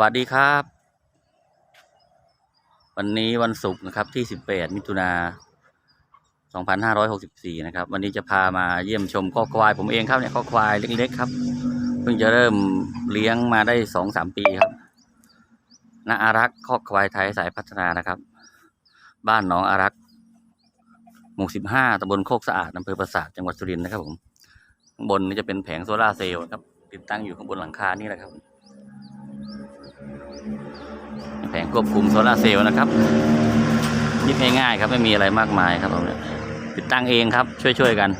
วัสดีครับ วันนี้วันศุกร์นะครับที่ 18 มิถุนา 2564 นะครับ วันนี้จะพามาเยี่ยมชมข้อควายผมเองครับเนี่ยข้อควายเล็กๆครับ เพิ่งจะเริ่มเลี้ยงมาได้ 2-3 ปีครับนาอารักษ์ข้อควายไทยสายพัฒนานะครับ บ้านหนองอารักษ์หมู่ 15ตำบลโคกสะอาดอำเภอปราสาทจังหวัดสุรินทร์นะครับผมข้างบนนี่จะเป็นแผงโซลาเซลล์ครับ ติดตั้งอยู่ข้างบนหลังคานี่แหละครับ แผงควบคุมโซลาเซลล์นะครับยิบง่ายๆครับไม่มีอะไรมากมายครับผมติดตั้งเองครับช่วยๆกัน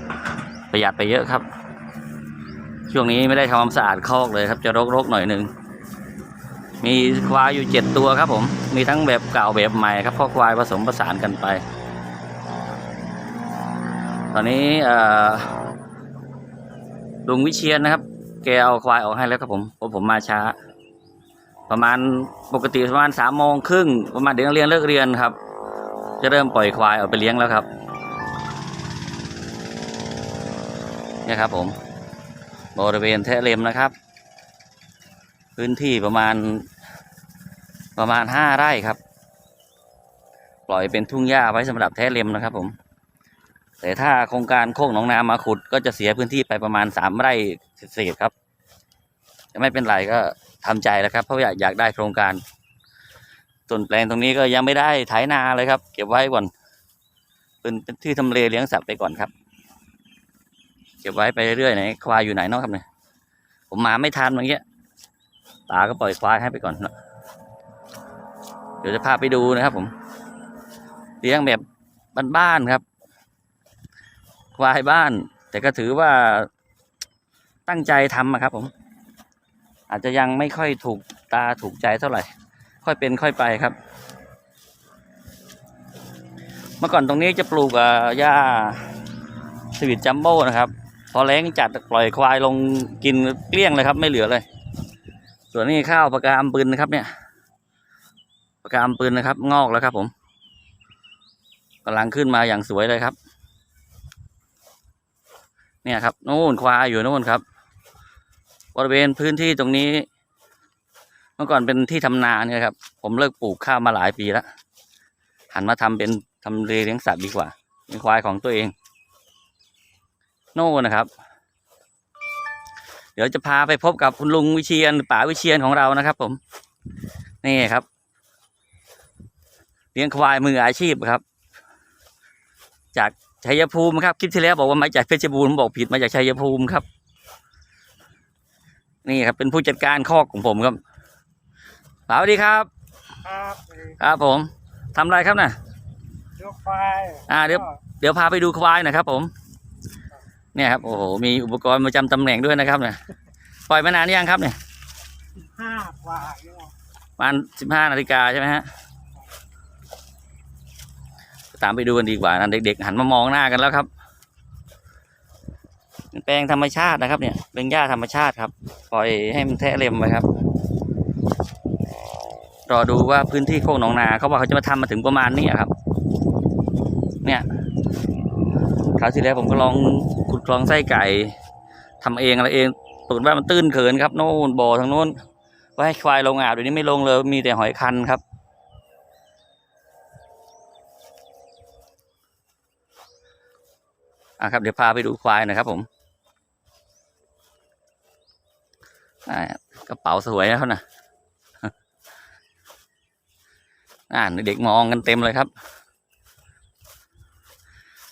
ประหยัดไปเยอะครับ ช่วงนี้ไม่ได้ทำความสะอาดคอกเลยครับ จะรกๆหน่อยหนึ่งมีควายอยู่เจ็ดตัวครับ ผม มีทั้งแบบเก่าแบบใหม่ครับข้อควายผสมผสานกันไป ตอนนี้ลุงวิเชียนนะครับ แกเอาควายออกให้แล้วครับผมเพราะผมมาช้า ประมาณปกติประมาณสามโมงครึ่งประมาณเด็กนักเรียนเลิกเรียนครับ จะเริ่มปล่อยควายออกไปเลี้ยงแล้วครับเนี่ยครับผมบริเวณแทะเลมนะครับ พื้นที่ประมาณประมาณห้าไร่ครับ ปล่อยเป็นทุ่งหญ้าไว้สำหรับแทะเลมนะครับผม แต่ถ้าโครงการโคกหนองนามาขุด ก็จะเสียพื้นที่ไปประมาณสามไร่เศษครับ จะไม่เป็นไรก็ ทำใจแล้วครับเพราะอยากอยากได้โครงการส่วนแปลงตรงนี้ก็ยังไม่ได้ไถนาเลยครับ เก็บไว้ก่อนเป็นที่ทำเลเลี้ยงสัตว์ไปก่อนครับ เก็บไว้ไปเรื่อยไหนควายอยู่ไหนนอกครับเนี่ยผมมาไม่ทันเมื่อกี้ตาก็ปล่อยควายให้ไปก่อนเดี๋ยวจะพาไปดูนะครับ ผมเลี้ยงแบบบ้านๆครับ ควายบ้าน แต่ก็ถือว่าตั้งใจทำครับผม อาจจะยังไม่ค่อยถูกตาถูกใจเท่าไหร่ ค่อยเป็นค่อยไปครับ เมื่อก่อนตรงนี้จะปลูกอ่าหญ้าสวิตจัมโบ้นะครับ พอแล้งจัดปล่อยควายลงกินเกลี้ยงเลยครับ ไม่เหลือเลย ส่วนนี้ข้าวปากกามปืนนะครับ เนี่ยปากกามปืนนะครับ งอกแล้วครับ ผมกำลังขึ้นมาอย่างสวยเลยครับ เนี่ยครับนู่นควายอยู่นู่นครับ บริเวณพื้นที่ตรงนี้ เมื่อก่อนเป็นที่ทำนาเนี่ยครับ ผมเลิกปลูกข้าวมาหลายปีแล้วหันมาทำเป็นทำเลเลี้ยงสัตว์ดีกว่าเป็นควายของตัวเอง โน่นนะครับ เดี๋ยวจะพาไปพบกับคุณลุงวิเชียนป๋าวิเชียนของเรานะครับ ผม นี่ครับ เลี้ยงควายมืออาชีพครับ จากชัยภูมิครับคลิปที่แล้วบอกว่ามาจากเพชรบูรณ์บอกผิดมาจากชัยภูมิครับ นี่ครับ เป็นผู้จัดการคอกของผมครับสวัสดีครับ ครับครับผมทำอะไรครับน่ะยกไฟอ่าเดี๋ยวเดี๋ยวพาไปดูควายหนะครับผม เนี่ยครับโอ้โหมีอุปกรณ์ประจำตำแหน่งด้วยนะครับเนี่ยปล่อยมานานหรือยังครับเนี่ยห้ากว่าเนี่ยประมาณสิบห้านาฬิกาใช่ไหมฮะตามไปดูกันดีกว่านะเด็กๆหันมามองหน้ากันแล้วครับ เป็นแปลงธรรมชาตินะครับ เนี่ยเป็นหญ้าธรรมชาติครับ ปล่อยให้มันแทะเล็มไปครับรอดูว่าพื้นที่โคกหนองนาเขาว่าเขาจะมาทำมาถึงประมาณนี้ครับ เนี่ยคราวที่แล้วผมก็ลองขุดคลองไส้ไก่ทำเองอะไรเองปรากฏว่ามันตื้นเขินครับโน่นบ่อทางโน้นว่าให้ควายลงอาบเดี๋ยวนี้ไม่ลงเลยมีแต่หอยคันครับ อะครับเดี๋ยวพาไปดูควายนะครับผมอ่า กระเป๋าสวยนะครับนะอ่านเด็กมองกันเต็มเลยครับ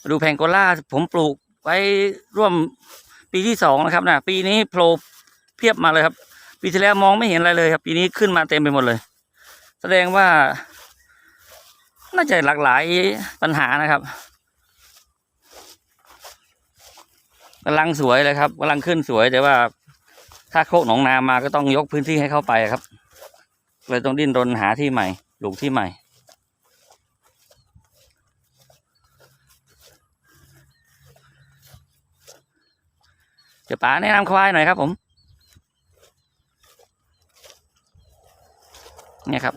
มาดูแพงโกล่าผมปลูกไว้ร่วมปีที่สองนะครับนะปีนี้โผล่เพียบมาเลยครับ ปีที่แล้วมองไม่เห็นอะไรเลยครับ ปีนี้ขึ้นมาเต็มไปหมดเลย แสดงว่า น่าจะหลากหลายปัญหานะครับกำลังสวยเลยครับกำลังขึ้นสวยแต่ว่า ถ้าโคกหนองนามาก็ต้องยกพื้นที่ให้เข้าไปครับเลยต้องดิ้นรนหาที่ใหม่ปลูกที่ใหม่เดี๋ยวป๋าแนะนำควายหน่อยครับผม เนี่ยครับ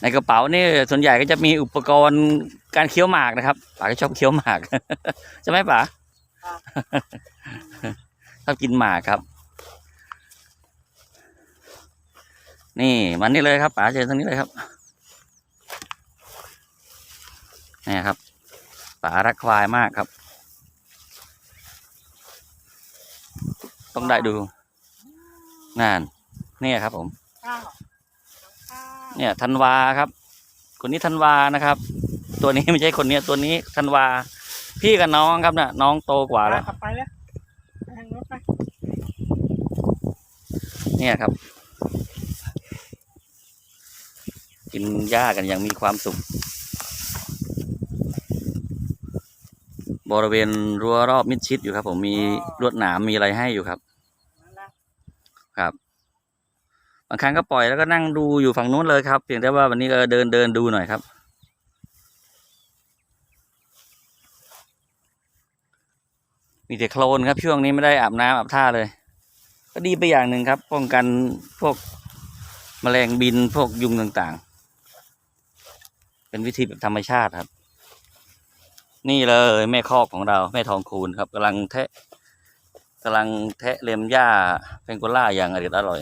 ในกระเป๋านี่ส่วนใหญ่ก็จะมีอุปกรณ์การเคี้ยวหมากนะครับป๋าก็ชอบเคี้ยวหมาก ใช่ไหมป๋า ชอบกินหมากครับ นี่มันนี่เลยครับป๋าเจอตรงนี้เลยครับนี่ครับป๋ารักควายมากครับ ต้องได้ดูงานเนี่ยครับผมข้าวข้าวเนี่ยธันวาครับ คนนี้ธันวานะครับ ตัวนี้ไม่ใช่คนเนี้ยตัวนี้ธันวา พี่กับน้องครับน่ะน้องโตกว่าแล้ว ขับไปแล้วแทงรถไป เนี่ยครับ กินหญ้ากันอย่างมีความสุข บริเวณรั้วรอบมิดชิดอยู่ครับ ผมมีลวดหนามมีอะไรให้อยู่ครับ ครับบางครั้งก็ปล่อยแล้วก็นั่งดูอยู่ฝั่งนู้นเลยครับเพียงแต่ว่าวันนี้ก็เดินเดินดูหน่อยครับ มีแต่โคลนครับช่วงนี้ไม่ได้อาบน้ำอาบท่าเลย ก็ดีไปอย่างหนึ่งครับ ป้องกันพวกแมลงบินพวกยุงต่างๆ เป็นวิธีแบบธรรมชาติครับ นี่เลยแม่คอกของเราแม่ทองคูณครับกำลังแทะกำลังแทะเล็มหญ้าเพงโกล่าอย่างอร่อยอร่อย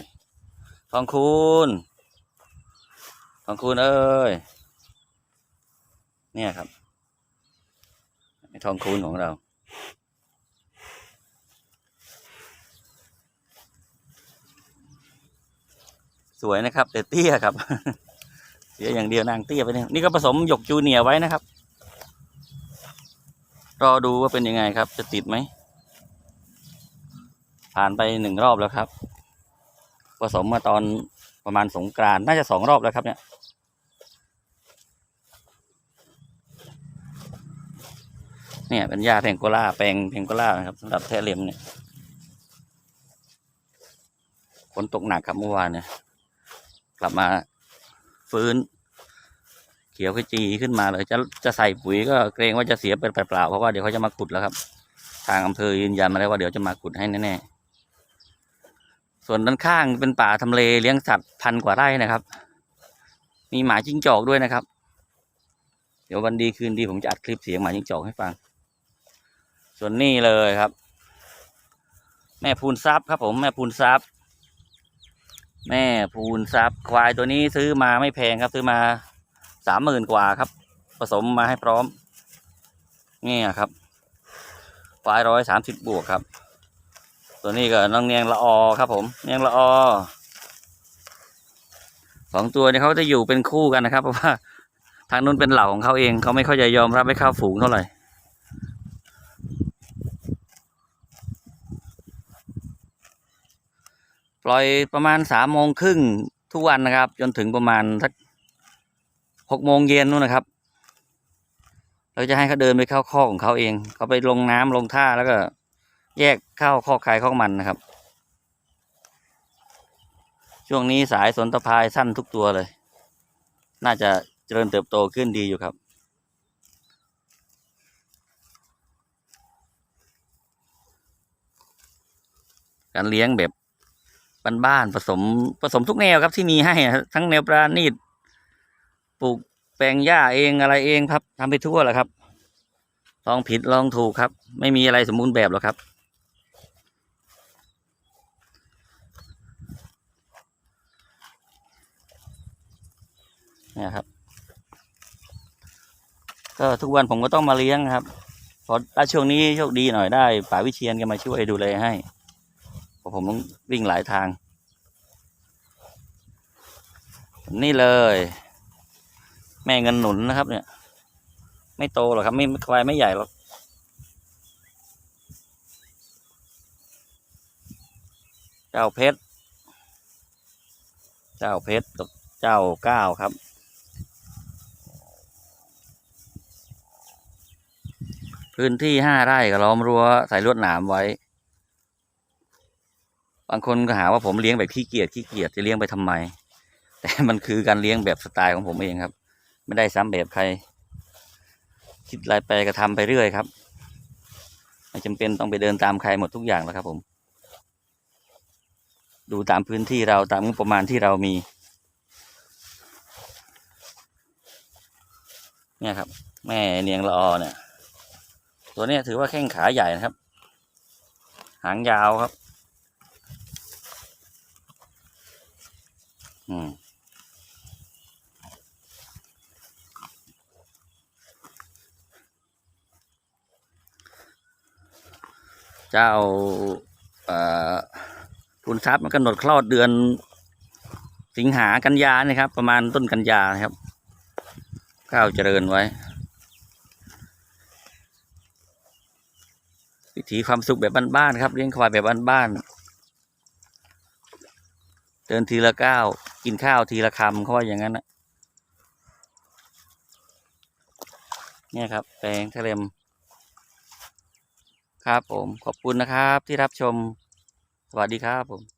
ทองคูณทองคูณเอ้ยเนี่ยครับแม่ทองคูณของเรา สวยนะครับ แต่เตี้ยครับ เสียอย่างเดียวนางเตี้ยไปเนี่ยนี่ก็ผสมหยกจูเนียไว้นะครับ รอดูว่าเป็นยังไงครับ จะติดไหม ผ่านไปหนึ่งรอบแล้วครับ ผสมมาตอนประมาณสงกรานน่าจะสองรอบแล้วครับเนี่ยเนี่ยเป็นหญ้าเพงโกล่าแปลงเพงโกล่านะครับสำหรับแทะเล็มเนี่ยฝนตกหนักครับเมื่อวานเนี่ย ลับมาฟื้น เขียวขจีขึ้นมาเลย จะจะใส่ปุ๋ยก็เกรงว่าจะเสียเป็นเปล่าเพราะว่าเดี๋ยวเขาจะมาขุดแล้วครับ ทางอำเภอยืนยันมาแล้วว่าเดี๋ยวจะมาขุดให้แน่ๆส่วนด้านข้างเป็นป่าทำเลเลี้ยงสัตว์พันกว่าไร่นะครับ มีหมาจิ้งจอกด้วยนะครับ เดี๋ยววันดีคืนดีผมจะอัดคลิปเสียงหมาจิ้งจอกให้ฟัง ส่วนนี้เลยครับ แม่พูนซับครับผมแม่พูนซับ แม่พูนซับควายตัวนี้ซื้อมาไม่แพงครับ ซื้อมาสามหมื่นกว่าครับ ผสมมาให้พร้อมนี่ครับควายร้อยสามสิบบวกครับ ตัวนี้ก็น้องเนียงละออครับ ผม เนียงละออสองตัวนี้เขาจะอยู่เป็นคู่กันนะครับ เพราะว่าทางนู้นเป็นเหล่าของเขาเองเขาไม่ค่อยจะยอมรับให้เข้าฝูงเท่าไหร่ ปล่อยประมาณสามโมงครึ่งทุกวันนะครับ จนถึงประมาณสักหกโมงเย็นนู่นนะครับ เราจะให้เขาเดินไปเข้าข้อกของเขาเอง เขาไปลงน้ำลงท่าแล้วก็ แยกเข้าข้อกใครข้อมันนะครับ ช่วงนี้สายสนตะพายสั้นทุกตัวเลย น่าจะเจริญเติบโตขึ้นดีอยู่ครับการเลี้ยงแบบ บ้านๆผสมผสมทุกแนวครับที่มีให้ทั้งแนวปราณีตปลูกแปลงหญ้าเองอะไรเองครับทำไปทั่วแหละครับ ลองผิดลองถูกครับ ไม่มีอะไรสมบูรณ์แบบหรอกครับเนี่ยครับ ก็ทุกวันผมก็ต้องมาเลี้ยงครับพอถ้าช่วงนี้โชคดีหน่อยได้ป่าวิเชียนก็มาช่วยดูแลให้เพราะผมต้องวิ่งหลายทาง นี่เลย แม่เงินหนุนนะครับ เนี่ย ไม่โตหรอกครับไม่ควายไม่ใหญ่หรอกเจ้าเพชร เจ้าเพชรกับเจ้าก้าวครับ พื้นที่ห้าไร่ก็ล้อมรั้วใส่ลวดหนามไว้ บางคนก็หาว่าผมเลี้ยงแบบขี้เกียจขี้เกียจจะเลี้ยงไปทำไม แต่มันคือการเลี้ยงแบบสไตล์ของผมเองครับ ไม่ได้ซ้ำแบบใคร คิดอะไรไปก็ทำไปเรื่อยครับไม่จำเป็นต้องไปเดินตามใครหมดทุกอย่างแล้วครับผม ดูตามพื้นที่เราตามงบประมาณที่เรามี เนี่ยครับ แม่เนียงละออเนี่ย ตัวเนี้ยถือว่าแข้งขาใหญ่นะครับ หางยาวครับ อืม เจ้าเอ่อคุณทรัพย์มันกำหนดคลอดเดือนสิงหากันยานี่ยครับ ประมาณต้นกันยานะครับ ข้าวเจริญไว้ วิถีความสุขแบบบ้านๆครับเลี้ยงควายแบบบ้านๆเดินทีละก้าวกินข้าวทีละคำเขาว่าอย่างนั้นนะเนี่ยครับแปลงทะเลม ครับผมขอบคุณนะครับที่รับชม สวัสดีครับผม